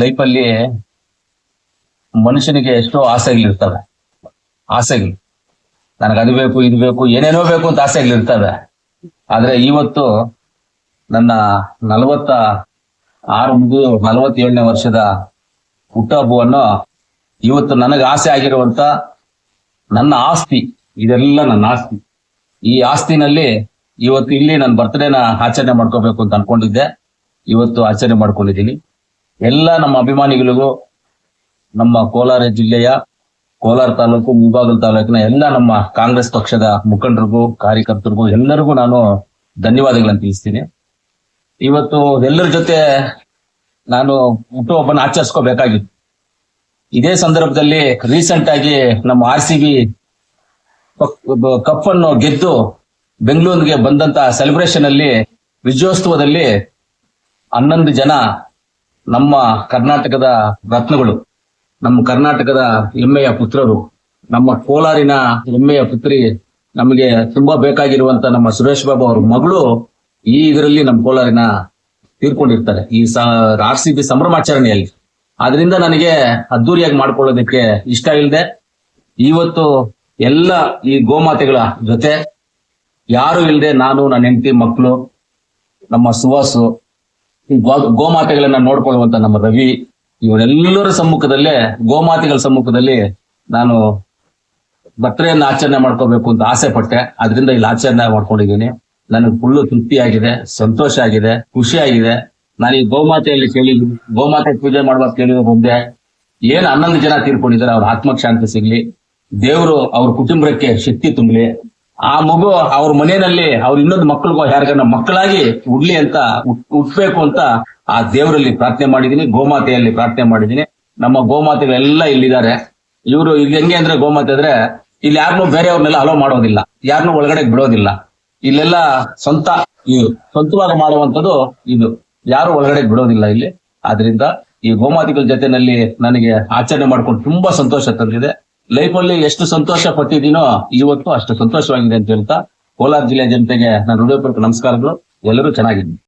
ಲೈಫಲ್ಲಿ ಮನುಷ್ಯನಿಗೆ ಎಷ್ಟೋ ಆಸೆಗಳಿರ್ತವೆ ಆಸೆಗಳು. ನನಗೆ ಅದು ಬೇಕು, ಇದು ಬೇಕು, ಏನೇನೋ ಬೇಕು ಅಂತ ಆಸೆಗಳಿರ್ತವೆ ಆದ್ರೆ ಇವತ್ತು ನನ್ನ ನಲವತ್ತ ಆರು ಮುಗಿದು ನಲವತ್ತೇಳನೇ ವರ್ಷದ ಹುಟ್ಟಹಬ್ಬವನ್ನು ಇವತ್ತು ನನಗೆ ಆಸೆ ಆಗಿರುವಂತ ನನ್ನ ಆಸ್ತಿ, ಇದೆಲ್ಲ ನನ್ನ ಆಸ್ತಿ. ಈ ಆಸ್ತಿನಲ್ಲಿ ಇವತ್ತು ಇಲ್ಲಿ ನನ್ನ ಬರ್ತ್ಡೇನ ಆಚರಣೆ ಮಾಡ್ಕೋಬೇಕು ಅಂತ ಅನ್ಕೊಂಡಿದ್ದೆ. ಇವತ್ತು ಆಚರಣೆ ಮಾಡ್ಕೊಂಡಿದ್ದೀನಿ. ಎಲ್ಲ ನಮ್ಮ ಅಭಿಮಾನಿಗಳಿಗೂ ನಮ್ಮ ಕೋಲಾರ ಜಿಲ್ಲೆಯ ಕೋಲಾರ ತಾಲೂಕು ಮುಳಬಾಗಲ್ ತಾಲೂಕಿನ ಎಲ್ಲ ನಮ್ಮ ಕಾಂಗ್ರೆಸ್ ಪಕ್ಷದ ಮುಖಂಡರಿಗೂ, ಕಾರ್ಯಕರ್ತರಿಗೂ ಎಲ್ಲರಿಗೂ ನಾನು ಧನ್ಯವಾದಗಳನ್ನು ತಿಳಿಸ್ತೀನಿ. ಇವತ್ತು ಎಲ್ಲರ ಜೊತೆ ನಾನು ಹುಟ್ಟುಹಬ್ಬನ ಆಚರಿಸ್ಕೋಬೇಕಾಗಿತ್ತು. ಇದೇ ಸಂದರ್ಭದಲ್ಲಿ ರೀಸೆಂಟ್ ಆಗಿ ನಮ್ಮ ಆರ್ ಸಿ ಬಿ ಕಪ್ ಅನ್ನು ಗೆದ್ದು ಬೆಂಗಳೂರಿಗೆ ಬಂದಂತ ಸೆಲೆಬ್ರೇಷನ್ ಅಲ್ಲಿ, ವಿಜಯೋತ್ಸವದಲ್ಲಿ ಹನ್ನೊಂದು ಜನ ನಮ್ಮ ಕರ್ನಾಟಕದ ರತ್ನಗಳು, ನಮ್ಮ ಕರ್ನಾಟಕದ ಹೆಮ್ಮೆಯ ಪುತ್ರರು, ನಮ್ಮ ಕೋಲಾರಿನ ಹೆಮ್ಮೆಯ ಪುತ್ರಿ, ನಮಗೆ ತುಂಬಾ ಬೇಕಾಗಿರುವಂತ ನಮ್ಮ ಸುರೇಶ್ ಬಾಬು ಅವ್ರ ಮಗಳು ಈ ಇದರಲ್ಲಿ ನಮ್ಮ ಕೋಲಾರಿನ ತೀರ್ಕೊಂಡಿರ್ತಾರೆ. ಈ ಆರ್ ಸಿ ಬಿ ಸಂಭ್ರಮಾಚರಣೆಯಲ್ಲಿ. ಆದ್ರಿಂದ ನನಗೆ ಅದ್ದೂರಿಯಾಗಿ ಮಾಡ್ಕೊಳ್ಳೋದಕ್ಕೆ ಇಷ್ಟ ಇಲ್ಲದೆ ಇವತ್ತು ಎಲ್ಲ ಈ ಗೋಮಾತೆಗಳ ಜೊತೆ, ಯಾರು ಇಲ್ಲದೆ ನಾನು, ನನ್ನ ಹೆಂಡತಿ ಮಕ್ಕಳು ನಮ್ಮ ಸುವಾಸು ಗೋಮಾತೆಗಳನ್ನ ನೋಡ್ಕೊಳ್ಳುವಂತ ನಮ್ಮ ರವಿ, ಇವರೆಲ್ಲರ ಸಮ್ಮುಖದಲ್ಲೇ, ಗೋಮಾತೆಗಳ ಸಮ್ಮುಖದಲ್ಲಿ ನಾನು ಬರ್ತ್ಡೇನ ಆಚರಣೆ ಮಾಡ್ಕೋಬೇಕು ಅಂತ ಆಸೆ ಪಟ್ಟೆ. ಅದರಿಂದ ಇಲ್ಲಿ ಆಚರಣೆ ಮಾಡ್ಕೊಂಡಿದ್ದೀನಿ. ನನಗೆ ಫುಲ್ಲು ತೃಪ್ತಿ ಆಗಿದೆ, ಸಂತೋಷ ಆಗಿದೆ, ಖುಷಿ ಆಗಿದೆ. ನಾನು ಈ ಗೋಮಾತೆಯಲ್ಲಿ ಕೇಳಿ, ಗೋಮಾತೆ ಪೂಜೆ ಮಾಡುವಾಗ ಕೇಳಿದ ಮುಂದೆ ಏನ್ ಹನ್ನೊಂದು ಜನ ತೀರ್ಕೊಂಡಿದ್ದಾರೆ, ಅವ್ರ ಆತ್ಮಕ್ಕೆ ಶಾಂತಿ ಸಿಗ್ಲಿ. ದೇವರು ಅವ್ರ ಕುಟುಂಬಕ್ಕೆ ಶಕ್ತಿ ತುಂಬಲಿ. ಆ ಮಗು ಅವ್ರ ಮನೆಯಲ್ಲಿ ಅವ್ರ ಇನ್ನೊಂದು ಮಕ್ಕಳಿಗೂ ಯಾರಿಗನ್ನ ಮಕ್ಕಳಾಗಿ ಉಡ್ಲಿ ಅಂತ ಉಟ್ಬೇಕು ಅಂತ ಆ ದೇವರಲ್ಲಿ ಪ್ರಾರ್ಥನೆ ಮಾಡಿದೀನಿ ಗೋಮಾತೆಯಲ್ಲಿ ಪ್ರಾರ್ಥನೆ ಮಾಡಿದೀನಿ ನಮ್ಮ ಗೋಮಾತೆಗಳೆಲ್ಲ ಇಲ್ಲಿದ್ದಾರೆ. ಇವರು ಇಲ್ಲಿ ಹೆಂಗೆ ಅಂದ್ರೆ ಗೋಮಾತೆ ಅಂದ್ರೆ ಇಲ್ಲಿ ಯಾರನ್ನೂ ಬೇರೆಯವ್ರನ್ನೆಲ್ಲ ಅಲೋ ಮಾಡೋದಿಲ್ಲ. ಯಾರನ್ನೂ ಒಳಗಡೆ ಬಿಡೋದಿಲ್ಲ. ಇಲ್ಲೆಲ್ಲ ಸ್ವಂತ ಸ್ವಂತವಾಗಿ ಮಾಡುವಂತದ್ದು ಇದು. ಯಾರು ಒಳಗಡೆ ಬಿಡೋದಿಲ್ಲ ಇಲ್ಲಿ. ಆದ್ರಿಂದ ಈ ಗೋಮಾತೆಗಳ ಜೊತೆನಲ್ಲಿ ನನಗೆ ಆಚರಣೆ ಮಾಡ್ಕೊಂಡು ತುಂಬಾ ಸಂತೋಷ ತಂದಿದೆ. ಲೈಫ್ ಅಲ್ಲಿ ಎಷ್ಟು ಸಂತೋಷ ಪಟ್ಟಿದ್ದೀನೋ ಇವತ್ತು ಅಷ್ಟು ಸಂತೋಷವಾಗಿದೆ ಅಂತ ಹೇಳ್ತಾ ಕೋಲಾರ ಜಿಲ್ಲೆ ಜನತೆಗೆ ನಾನು ಹೃದಯಪೂರ್ವಕ ನಮಸ್ಕಾರಗಳು. ಎಲ್ಲರೂ ಚೆನ್ನಾಗಿದ್ದೀನಿ